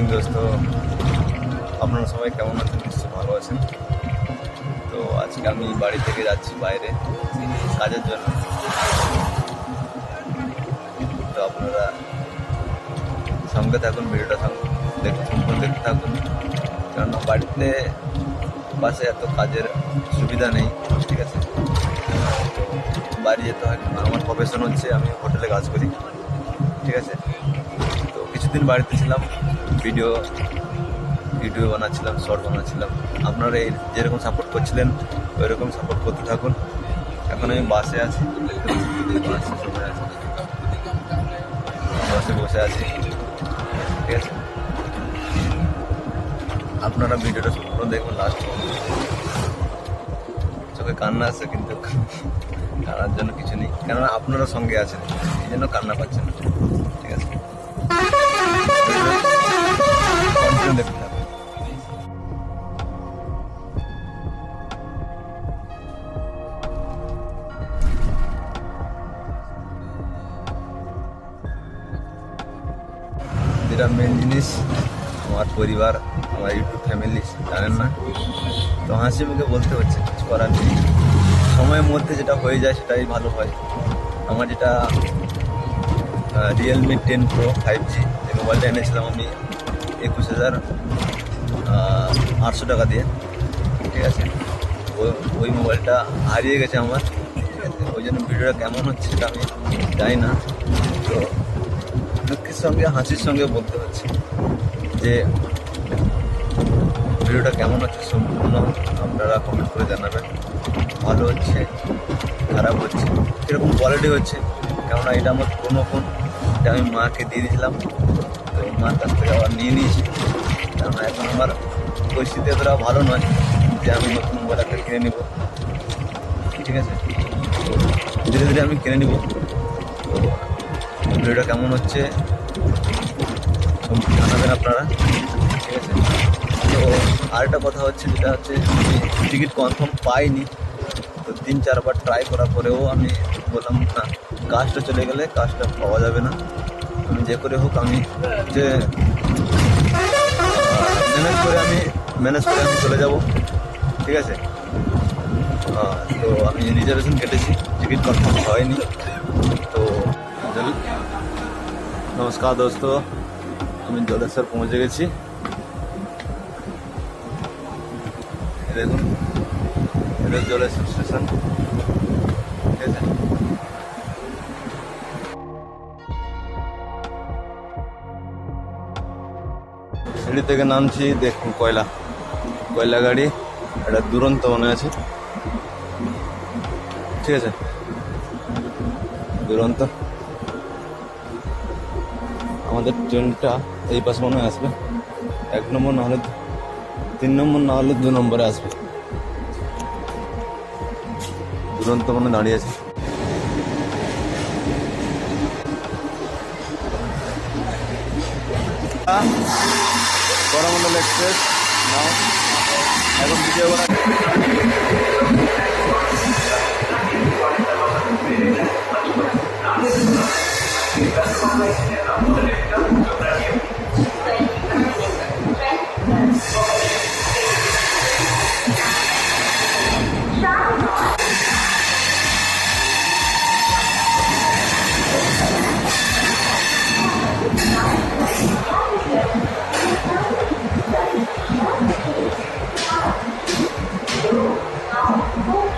Morning, দোস্ত। আপনারা সবাই কেমন আছেন? নিশ্চয়ই ভালো আছেন। তো আজকে আমি বাড়ি থেকে যাচ্ছি বাইরে কাজের জন্য। তো আপনারা সঙ্গে থাকুন, ভিডিওটা থাকুন দেখুন সম্পূর্ণ দেখতে থাকুন। কারণ বাড়িতে পাশে এত কাজের সুবিধা নেই, ঠিক আছে? বাড়ি যেতে হয় আমার প্রফেশন হচ্ছে আমি হোটেলে কাজ করি, ঠিক আছে? তো কিছুদিন বাড়িতে ছিলাম। ভিডিও ভিডিও বানাচ্ছিলাম শর্ট বানাচ্ছিলাম। আপনারা এই যেরকম সাপোর্ট করছিলেন ওই রকম সাপোর্ট করতে থাকুন। এখন আমি বাসে আছি। বাসে আছি বাসে আছি। ঠিক আছে? আপনারা ভিডিওটা সম্পূর্ণ দেখুন লাস্ট চোখে কান্না আসছে কিন্তু কান্নার জন্য কিছু নেই। কেননা আপনারা সঙ্গে আছেন, এই জন্য কান্না পাচ্ছেন। ঠিক আছে? থাকুন। যেটা মেন জিনিস আমার পরিবার, আমার ইউটিউব ফ্যামিলি জানেন না? তো হাসি মুখে বলতে হচ্ছে, কিছু করার নেই। সময়ের মধ্যে যেটা হয়ে যায়, সেটাই ভালো হয়। আমার যেটা Realme ten pro five G যে মোবাইলটা এনেছিলাম আমি একুশ হাজার আটশো টাকা দিয়ে, ঠিক আছে? ওই ওই মোবাইলটা হারিয়ে গেছে আমার, ঠিক আছে? ওই জন্য ভিডিওটা কেমন হচ্ছে সেটা আমি জানি না। তো দুঃখের সঙ্গে, হাসির সঙ্গে বলতে হচ্ছে যে ভিডিওটা কেমন হচ্ছে সম্পূর্ণ আপনারা কমেন্ট করে জানাবেন। ভালো হচ্ছে, খারাপ হচ্ছে, কীরকম কোয়ালিটি হচ্ছে, কেননা এটা আমার পুরোনো ফোন এটা আমি মাকে দিয়ে দিয়েছিলাম। কাছ থেকে আবার নিয়ে নিয়েছি কেননা এখন আমার পরিস্থিতি এতটা ভালো নয় যে আমি নতুন মোবাইল একটা কিনে নেব। ঠিক আছে? ধীরে ধীরে আমি কিনে নেব। ভিডিওটা কেমন হচ্ছে? জানাবেন আপনারা। ঠিক আছে? তো আরেকটা কথা হচ্ছে যেটা হচ্ছে টিকিট কনফার্ম পাইনি। তো তিন চারবার ট্রাই করার পরেও আমি বললাম, না কাজটা চলে গেলে কাজটা পাওয়া যাবে না। যে করে হোক আমি যে ম্যানেজ করে আমি ম্যানেজ করে আমি চলে যাব। ঠিক আছে? তো আমি রিজার্ভেশন কেটেছি টিকিট কনফার্ম হয়নি। তো নমস্কার দোস্ত, আমি জলেশ্বর পৌঁছে গেছি। দেখুন জলেশ্বর স্টেশন ঠিক আছে? সিঁড়ি থেকে নামছি, দেখুন কয়লা কয়লা গাড়ি এটা দুরন্ত মনে আছে। ঠিক আছে? দুরন্ত। আমাদের ট্রেনটা এই পাশে মনে আসবে। এক নম্বর না হলে তিন নম্বর না হলে দু নম্বরে আসবে। দুরন্ত মনে দাঁড়িয়ে আছে। করমন্ডল এক্সপ্রেস নাও। এখন বিজয়বাড়া 그리고